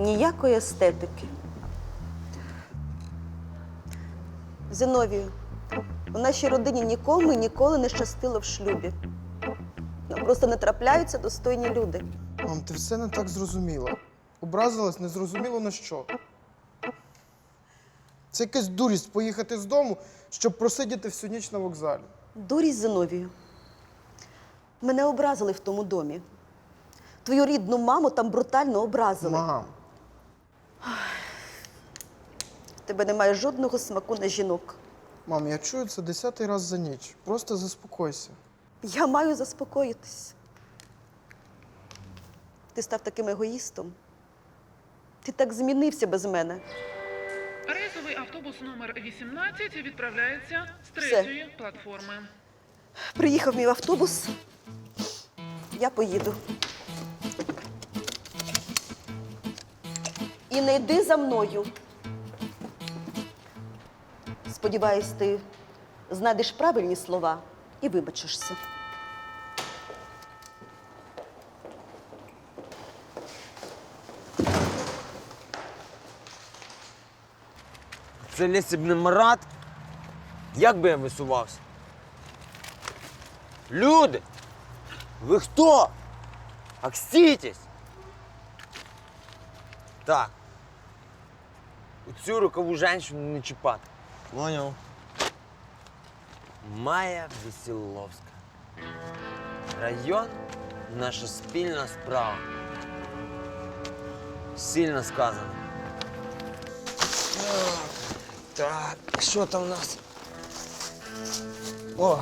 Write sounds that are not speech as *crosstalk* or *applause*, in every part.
ніякої естетики. Зиновію, у нашій родині нікому і ніколи не щастило в шлюбі. Нам просто не трапляються достойні люди. Мам, ти все не так зрозуміла. Образилась незрозуміло на що. Це якась дурість поїхати з дому, щоб просидіти всю ніч на вокзалі. Дурість Зиновію. Мене образили в тому домі. Твою рідну маму там брутально образили. Мам, В Тебе немає жодного смаку на жінок. мам, я чую це десятий раз за ніч. Просто заспокойся. Я маю заспокоїтись. Ти став таким егоїстом. Ти так змінився без мене. Рейсовий автобус номер 18 відправляється з Все. третьої платформи. Приїхав мій автобус. Я поїду. І не йди за мною. Сподіваюсь, ти знайдеш правильні слова і вибачишся. Це якщо б не Марат, як би я висувався? Люди! Ви хто? Окстітесь! Так. Оцю рокову женщину не чіпати. Поняв? Майя Веселовська. Район наша спільна справа. Сильно сказано. Так, що там у нас? О!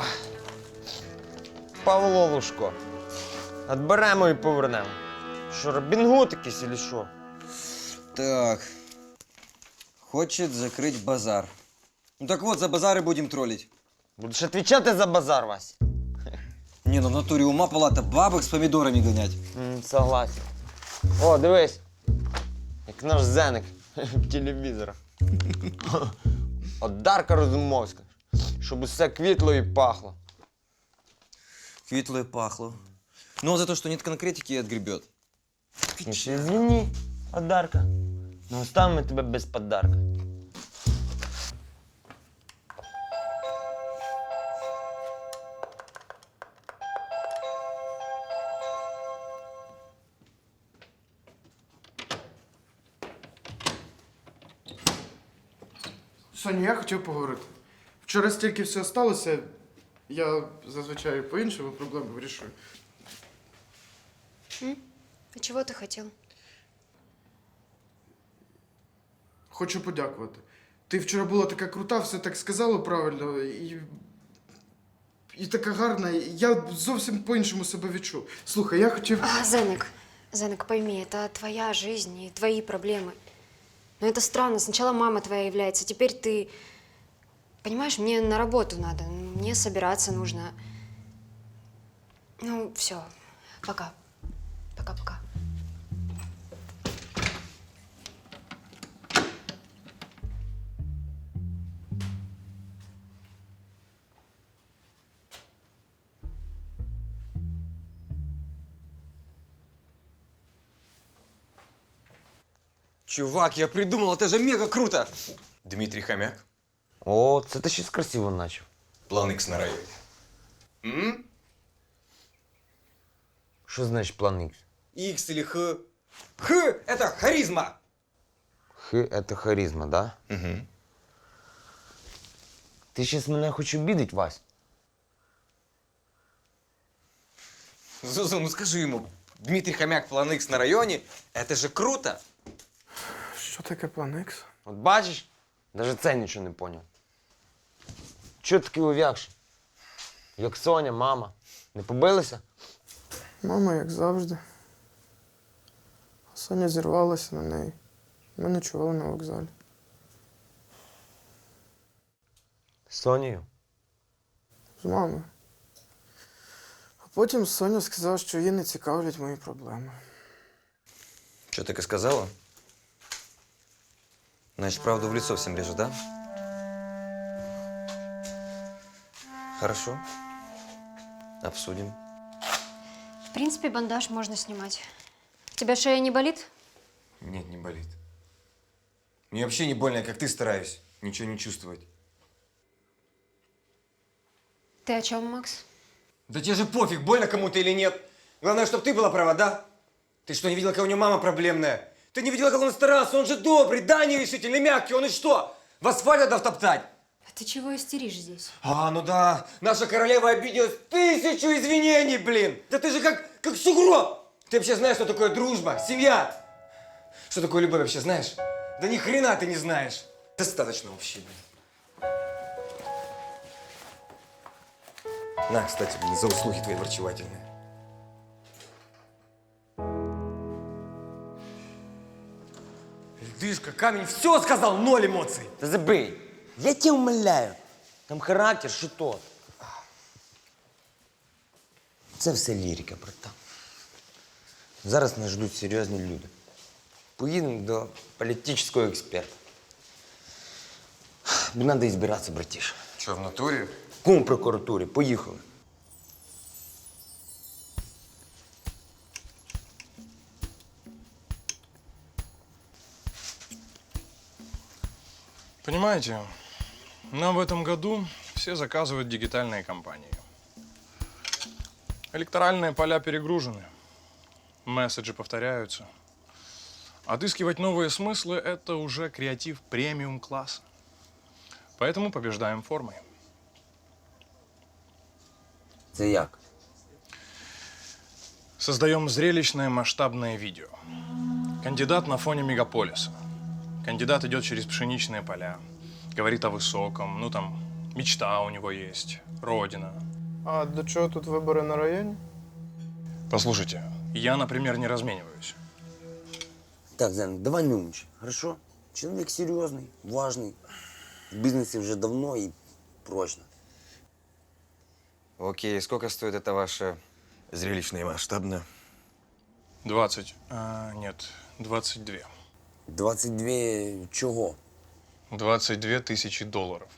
Павло Лужко. Отберемо і повернемо. Що, Робін Гуд якийсь или що? Так. Хочет закрыть базар. Ну так вот, за базары будем троллить. Будеш відповідати за базар, Вась? Не, ну в натуре ума палата бабок с помидорами гонять. М, согласен. О, дивись. Як наш зеник в *laughs* телевізорах. От Дарка Розумовська. Щоб усе квітло і пахло. Квитло и пахло. Ну, а за то, что нет конкретики, отгребет. Ну извини, подарка. Ну оставимо тебе без подарка. Соня, я хотів поговорити. Вчора стільки всього сталося, я зазвичай по-іншому проблеми вирішую. А чего ты хотел? Хочу подякувати. Ти вчора була така крута, все так сказала правильно і. І така гарна. Я зовсім по-іншому себе відчув. Слухай, я хотів. А, Зенек, Зенек, пойми, это твоя жизнь и твои проблемы. Но это странно. Сначала мама твоя является, теперь ты... Понимаешь, мне на работу надо, мне собираться нужно. Ну, все, пока. Пока-пока. Чувак, я придумал, это же мега круто! Дмитрий Хомяк, О, це ти щось красиво начав. план X на районе. М? Що значить план Х? X или Х? Х – это харизма! Х это харизма, да? Угу. Ти щас мене хочеш обідить, Вась? Зузу, ну скажи ему, Дмитрий Хомяк, план X на районе – это же круто! Що таке план Ікс? От бачиш, навіть це нічого не поняв. Чого такий ув'якший? Як Соня, мама. Не побилися? Мама, як завжди. Соня зірвалася на неї. Ми ночували на вокзалі. З Сонею? З мамою. А потім Соня сказала, що її не цікавлять мої проблеми. Что так и сказала? Значит, правду в лицо всем режет, да? Хорошо. Обсудим. В принципе, бандаж можно снимать. У тебя шея не болит? Нет, не болит. Мне вообще не больно, я как ты стараюсь. Ничего не чувствовать. Ты о чем, Макс? Да тебе же пофиг, больно кому-то или нет. Главное, чтобы ты была права, да? Ты что, не видела, какая у него мама проблемная? Ты не видела, как он старался? Он же добрый, да, нерешительный, мягкий. Он и что? В асфальт отдав топтать? А ты чего истеришь здесь? А, ну да, наша королева обиделась. Тысячу извинений, блин. Да ты же как, как сугроб. Ты вообще знаешь, что такое дружба, семья? Что такое любовь вообще знаешь? Да ни хрена ты не знаешь. Достаточно вообще, блин. На, кстати, блин, за услуги твои врачевательные. Льдышка, камень, все сказал, ноль эмоций. Та забий. Я тебе умоляю. Там характер, що тот. Це все лірика, братан. Зараз нас ждуть серйозні люди. Поїдемо до політичного експерта. Бо треба збиратися, братіш. Че, в натуре? Кум прокуратурі, поїхали. Понимаете, нам в этом году все заказывают дигитальные компании. Электоральные поля перегружены, месседжи повторяются. Отыскивать новые смыслы – это уже креатив премиум-класса. Поэтому побеждаем формой. Це як? Создаем зрелищное масштабное видео. Кандидат на фоне мегаполиса. Кандидат идет через пшеничные поля. Говорит о высоком. Ну там, мечта у него есть. Родина. А до чого тут вибори на районі? Послушайте, я, например, не размениваюсь. Так, Зен, давай не умничай, хорошо? Чоловік серйозний, важний. В бізнесі вже давно і прочно. Окей, сколько стоит это ваше зрелищное и масштабное? 20. А, нет, 22. 22 чого? 22 тысячи долларов.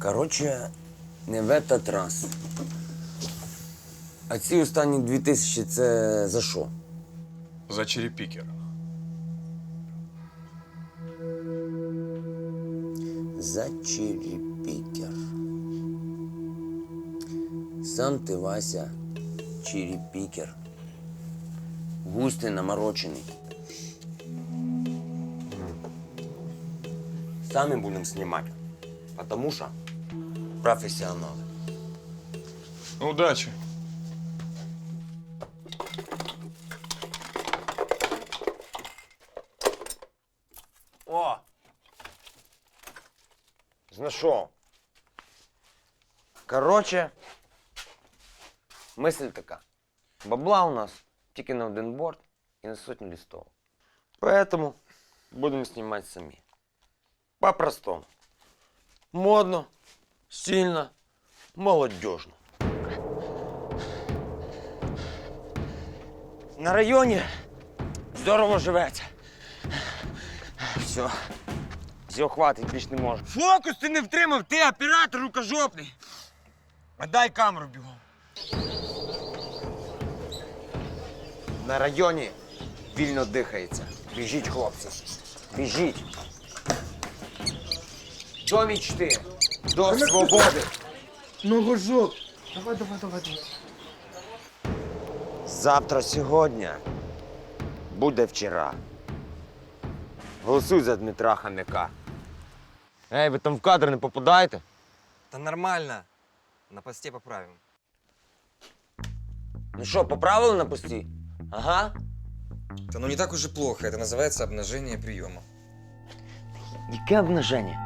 Коротше, не в этот раз. А ці останні дві тисячі це за що? За черепикер. За черепікер. Сам ти, Вася, черепікер. Густий наморочений. Самі будемо знімати. Потому що професіонали. Удачи. О! Знайшов. Коротше, мисль така. Бабла у нас тільки на один борт і на сотню листов. Поэтому будемо знімати самі. По-простому. Модно, стильно, молодежно. На районі здорово живеться. Все. Все, хватить, більш не можу. Фокус ти не втримав, ти оператор рукожопний. А дай камеру бігом. На районі вільно дихається. Біжіть, хлопці. Біжіть. До мічти. До свободи. Ногожок. Давай, давай, давай, давай. Завтра сьогодні буде вчора. Голосуй за Дмитра Хам'яка. Ей, ви там в кадр не попадаєте? Да нормально. На посте поправим. Ну що, поправили на пості? Ага. Да ну не так уж и плохо. Это называется обнажение приема. Яке обнаження?